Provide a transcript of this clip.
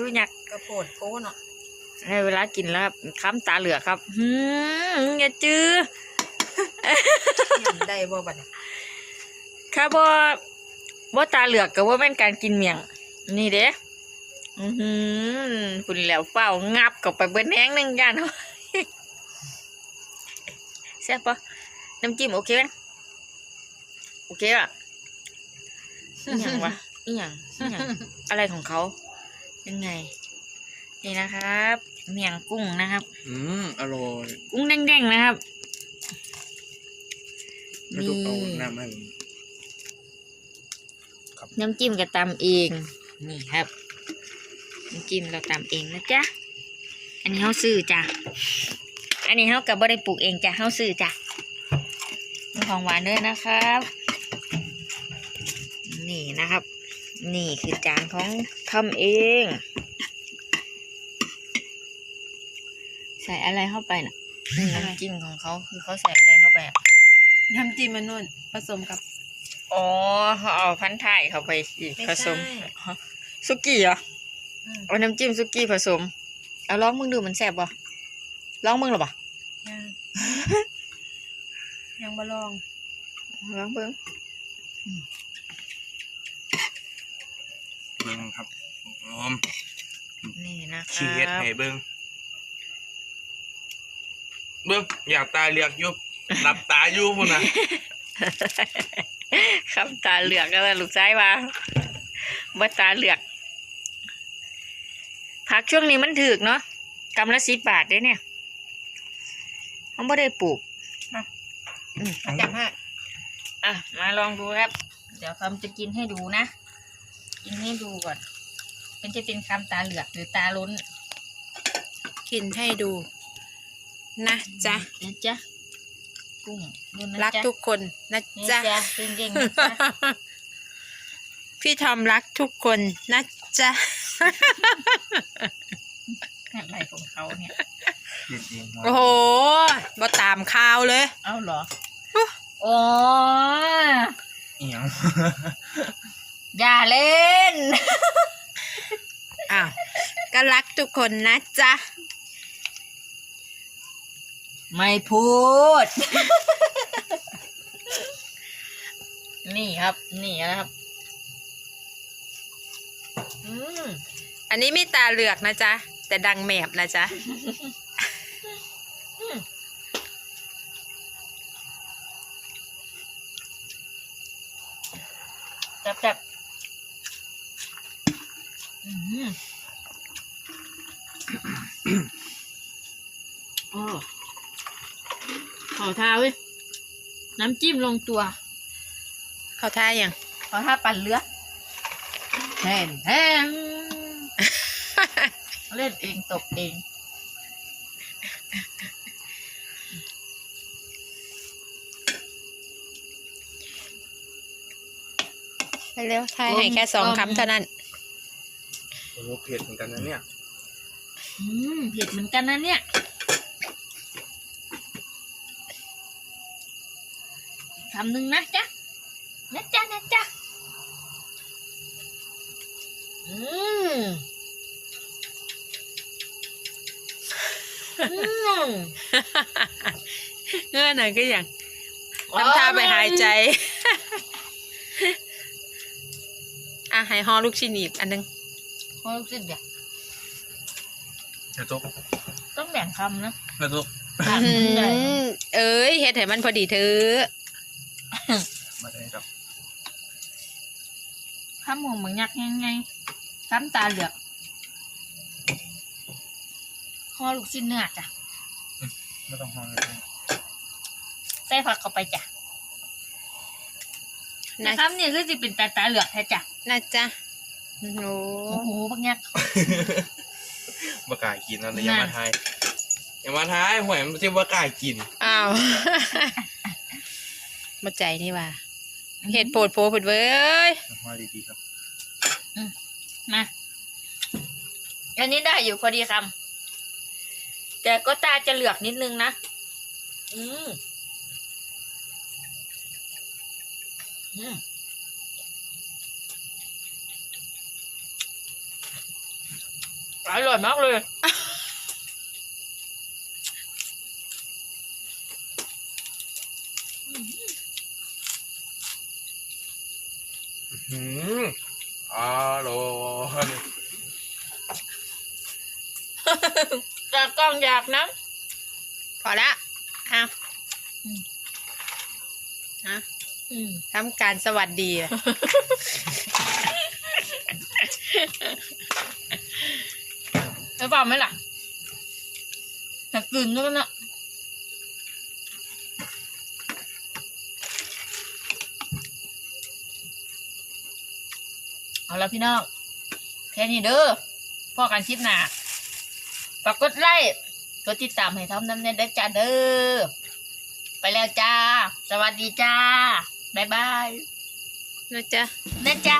ดูหยักกระโปดโก้เนาะในเวลากินแล้วครับค้ำตาเหลือกครับหืมอย่าจื้อยำได้บ่บัดนี้ค่ะบ่บ่ตาเหลือกก็ว่าเป็นการกินเมี่ยง นี่เด้อือหือคุณแล้วเฝ้างับกับไปเบิ้แห้งหนึงย่านเนาะแซ่บปะน้ำจิ้มโอเคไหมโอเคอะอีหยังวะอีหยังอีหยังอะไรของเขา ยังไง นี่นะครับเมี่ยงกุ้งนะครับ อืมอร่อยกุ้งแดงๆนะครับไม่ต้องเอาน้ำให้ผมน้ำจิ้มก็ตำเอง นี่ครับ น้ำจิ้มเราตำเองนะจ๊ะ อันนี้เขาซื้อจ้ะ อันนี้เขากับบ่ได้ปลูกเองจ้ะเขาซื้อจ้ะมีของหวานด้วยนะครับ นี่นะครับ นี่คือจานของทำเอง ใส่อะไรเข้าไปน่ะนี่น้ำจิ้มของเขาคือเขาใส่อะไรเข้าไปอะน้ำจิ้มมันนุ่นผสมกับ อ๋อเขาเอาพันธุ์ไทยเข้าไปอีกไม่ผสมใช่ สุกี้เหรออืมเอาน้ำจิ้มสุกี้ผสม เอาลองมึงดูมันแซ่บป่ะลองมึงหรอปะยัง ยังบ่ลองลองเบิ้งเบิ้งครับหอมนี่นะคขี้เฮ็ดรับให้เบิ้งเบิ้งอยากตาเรียกอยุบหลับตาอยู่พุ่นนะคำตาเหลือกก็เลยลูกชายว่าบ่ตาเหลือกผักช่วงนี้มันถือกเนาะกำละสิบบาทเด้เนี่ยเขาไม่ได้ปลูกจับให้อะ มาลองดูครับ เดี๋ยวคำจะกินให้ดูนะ กินให้ดูก่อน มันจะเป็นคำตาเหลือกหรือตาล้นกินให้ดู นะจ๊ะนะจ๊ะกุ้งดูนะรักจ๊ะทุกคนนะนี่จ๊ะ จ๊ะเก่งๆนะจ๊ะพี่ทอมรักทุกคนนะจ๊ะ อะไรของเขาเนี่ย กินเองโอ้โหบ่ตามข่าวเลย เอาเหรอ อุ๊ย อ๋อ เอียง อย่าเล่น อ้าว ก็รักทุกคนนะจ๊ะ ไม่พูด นี่ครับ นี่นะครับ อืมอันนี้ไม่ตาเหลือกนะจ๊ะ แต่ดังแมบนะจ๊ะแซ่บแซ่บอืม โอ้ขอทาเว้ยน้ำจิ้มลงตัว เขาท่ายัง ขอทาปั่นเรือแทนแทนเล่นเองตบเองไปเร็วทายให้แค่สองคำเท่านั้น โอ้โหเผ็ดเหมือนกันนะเนี่ย อืมเผ็ดเหมือนกันนะเนี่ย คำหนึ่งนะจ๊ะนะจ๊ะนะจ๊ะ อืม อืม เงื่อนหน่อยก็อย่างทำท่าไปหายใจ อะให้ฮอลูกชิ้นอีกอันหนึง โอ้ยสิเดี๋ยวกระตุกต้องแบ่งคำนะกระตุกอะอืใหญ่มเอ้ยเฮ็ดให้มันพอดีเธอะมาได้ครับคำหงเหมือนยักษ์ยังไงคำตาเหลือกห่อลูกชิ้นเนื้อจ้ะไม่ต้องห้องเลยใส่ผักเข้าไปจ้ะนะนะครับนี่คือสิเป็นตาตาเหลือกแท้จ้ะนะจ๊ะ โอ้โหโอ้โหบักยักษ์บกล้ากินนะแต่อยังมาทายอยังมาทายหวยมันจะบกล้ากินอ้าวมาใจนี่ว่าเห็ดโปดโพผดเว้ยมาดีๆครับมาอันนี้ได้อยู่พอดีคำแต่ก็ตาจะเหลือกนิดนึงนะ อืมอืม อร่อยมากเลย อืมอร่อยจากกล้องอยากนะพอละเอาอืมฮะอืม ทำการสวัสดีอะ แล้วเปล่าไหมล่ะแต่กลืนด้วยกันนะเอาละพี่น้องแค่นี้เด้อพอกันคลิปหน้าฝากกดไลค์กดติดตามให้ทอมน้ำเน็ตได้จ้าเด้อไปแล้วจ้า สวัสดีจ้าบ๊ายบายนะจ๊ะนะจ๊ะ